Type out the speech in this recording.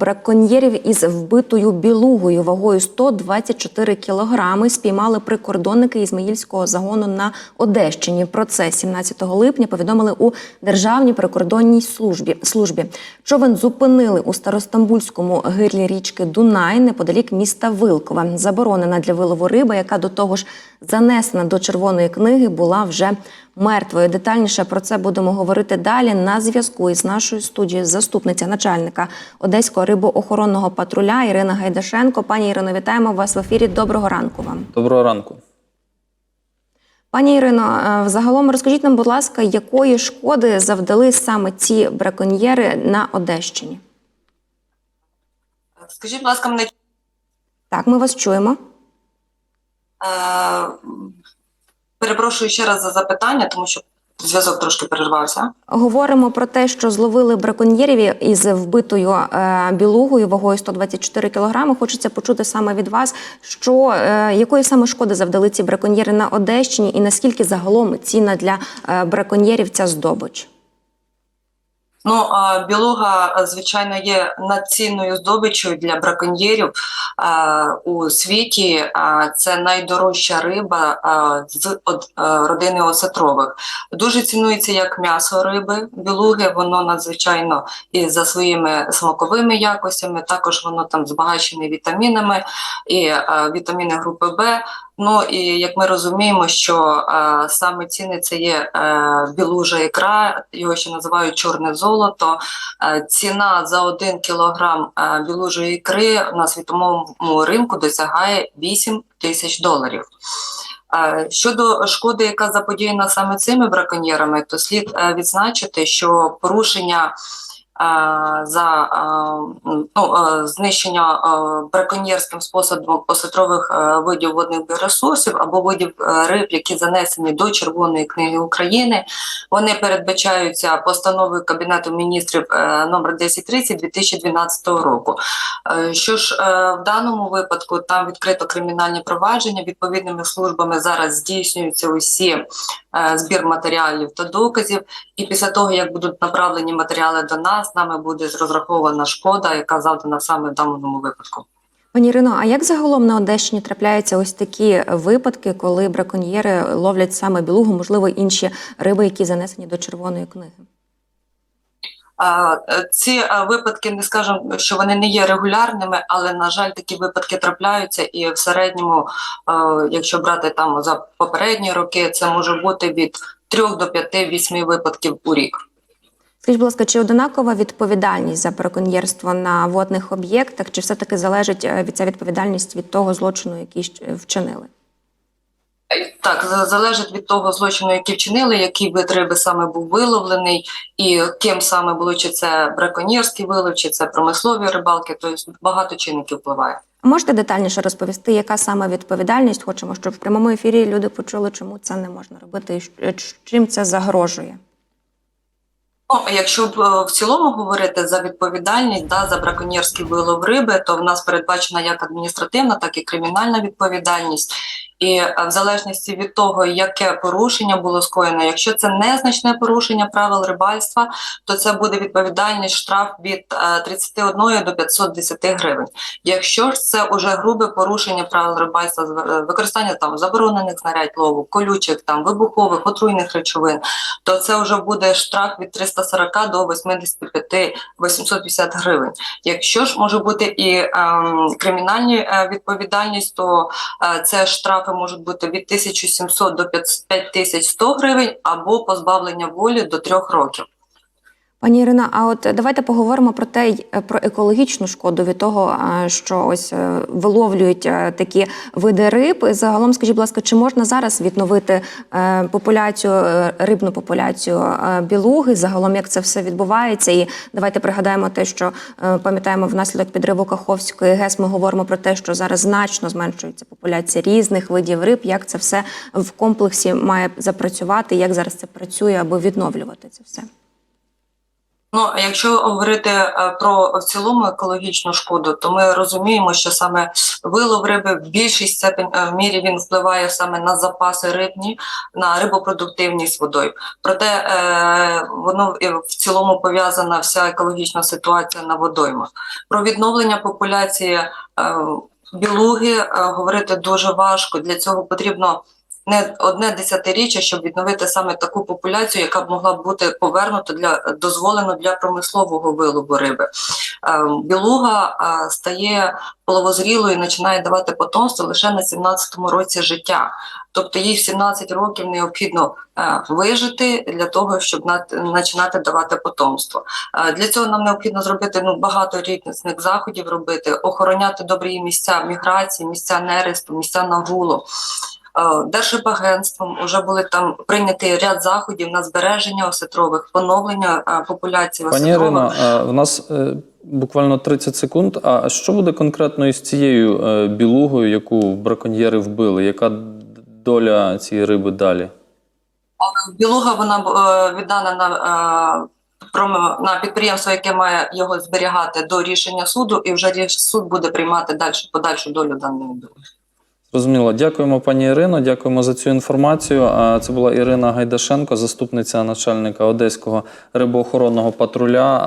браконьєрів із вбитою білугою вагою 124 кілограми спіймали прикордонники Ізмаїльського загону на Одещині. Про це 17 липня повідомили у Державній прикордонній службі. службі. Човен зупинили у Старостамбульському гирлі річки Дунай неподалік міста Вилкова. Заборонена для вилову риба, яка до того ж занесена до червоної книги, була вже мертвою. Детальніше про це будемо говорити далі. На зв'язку із нашою студією заступниця начальника Одеського рибоохоронного патруля Ірина Гайдашенко. Пані Ірино, вітаємо вас в ефірі. Доброго ранку вам. Доброго ранку. Пані Ірино, е, загалом розкажіть нам, будь ласка, якої шкоди завдали саме ці браконьєри на Одещині? Скажіть, будь ласка, мене Так, ми вас чуємо. Е, перепрошую ще раз за запитання, тому що зв'язок трошки перервався. Говоримо про те, що зловили браконьєрів із вбитою е, білугою вагою 124 кілограми. Хочеться почути саме від вас, що е, якої саме шкоди завдали ці браконьєри на Одещині, і наскільки загалом ціна для браконьєрів ця здобич? Ну, білуга, е, звичайно, є надцінною здобиччю для браконьєрів е, у світі. Е, Це найдорожча риба з од- родини осетрових. Дуже цінується як м'ясо риби, білуги. Воно надзвичайно і за своїми смаковими якостями. Також воно там збагачене вітамінами і вітаміни групи Б. Ну і як ми розуміємо, що е, саме ціни це є е, білужа ікра, його ще називають чорне золото. Е, ціна за один кілограм е, білужої ікри на світовому ринку досягає 8 тисяч доларів. Е, Щодо шкоди, яка заподіяна саме цими браконьєрами, то слід е, відзначити, що порушення за е, ну, е, знищення е, браконьєрським способом осетрових е, видів водних біоресурсів або видів е, риб, які занесені до Червоної книги України, вони передбачаються постановою Кабінету міністрів е, номер 1030 2012 року. Е, Що ж е, в даному випадку там відкрито кримінальні провадження відповідними службами зараз здійснюються усі е, збір матеріалів та доказів. І після того, як будуть направлені матеріали до нас, нами буде розрахована шкода, яка завдана саме в даному випадку. Пані Ірино, а як загалом на Одещині трапляються ось такі випадки, коли браконьєри ловлять саме білугу, можливо, інші риби, які занесені до червоної книги? Е, Ці е, випадки не скажемо, що вони не є регулярними, але на жаль, такі випадки трапляються, і в середньому, е, якщо брати там за попередні роки, це може бути від 3 до 5-8 випадків у рік. Скажіть, будь ласка, чи одинакова відповідальність за браконьєрство на водних об'єктах, чи все-таки залежить е, від ця відповідальність від того злочину, який вчинили? Так, залежить від того злочину, який вчинили, який вид риби саме був виловлений, і ким саме було, чи це браконьєрський вилов, чи це промислові рибалки, тобто багато чинників впливає. Можете детальніше розповісти, яка саме відповідальність? Хочемо, щоб в прямому ефірі люди почули, чому це не можна робити, і чим це загрожує. Ну, якщо б е, в цілому говорити за відповідальність да, за браконьєрський вилов риби, то в нас передбачена як адміністративна, так і кримінальна відповідальність. І е, в залежності від того, яке порушення було скоєно, якщо це незначне порушення правил рибальства, то це буде відповідальність штраф від е, 31 до 510 гривень. Якщо ж це уже грубе порушення правил рибальства, з е, використання там заборонених знарядь лову, колючих, там вибухових, отруйних речовин, то це вже буде штраф від 340 до 85 850 гривень. Якщо ж може бути і ем, кримінальні е, відповідальність, то е, це штрафи можуть бути від 1700 до 5100 гривень або позбавлення волі до 3 років. Пані Ірина, а от давайте поговоримо про те, й- про екологічну шкоду від того, що ось е, виловлюють е, такі види риб. Загалом, скажіть, будь ласка, чи можна зараз відновити е, популяцію, е, рибну популяцію е, білуги? Загалом, як це все відбувається? І давайте пригадаємо те, що е, пам'ятаємо внаслідок підриву Каховської ГЕС. Ми говоримо про те, що зараз значно зменшується популяція різних видів риб. Як це все в комплексі має запрацювати? Як зараз це працює, аби відновлювати це все? Ну, а якщо говорити е, про в цілому екологічну шкоду, то ми розуміємо, що саме вилов риби в більшій степень е, в мірі він впливає саме на запаси рибні, на рибопродуктивність водою. Проте е, воно в цілому пов'язана вся екологічна ситуація на водоймах. Про відновлення популяції е, білуги е, говорити дуже важко. Для цього потрібно не одне десятиріччя, щоб відновити саме таку популяцію, яка б могла бути повернута для дозволено для промислового вилову риби. Е, Білуга е, стає половозрілою і починає давати потомство лише на 17-му році життя. Тобто їй в 17 років необхідно е, вижити для того, щоб починати давати потомство. Для цього нам необхідно зробити ну, багато різних заходів робити, охороняти добрі місця міграції, місця нересту, місця нагулу. Е, вже були там прийняті ряд заходів на збереження осетрових, поновлення е, популяції Пані осетрових. Ірино, е, в нас буквально 30 секунд. А що буде конкретно із цією білугою, яку браконьєри вбили? Яка доля цієї риби далі? Білуга вона віддана на, на підприємство, яке має його зберігати до рішення суду, і вже суд буде приймати далі подальшу долю даної білуги. Зрозуміло. Дякуємо, пані Ірино. Дякуємо за цю інформацію. А Це була Ірина Гайдашенко, заступниця начальника Одеського рибоохоронного патруля.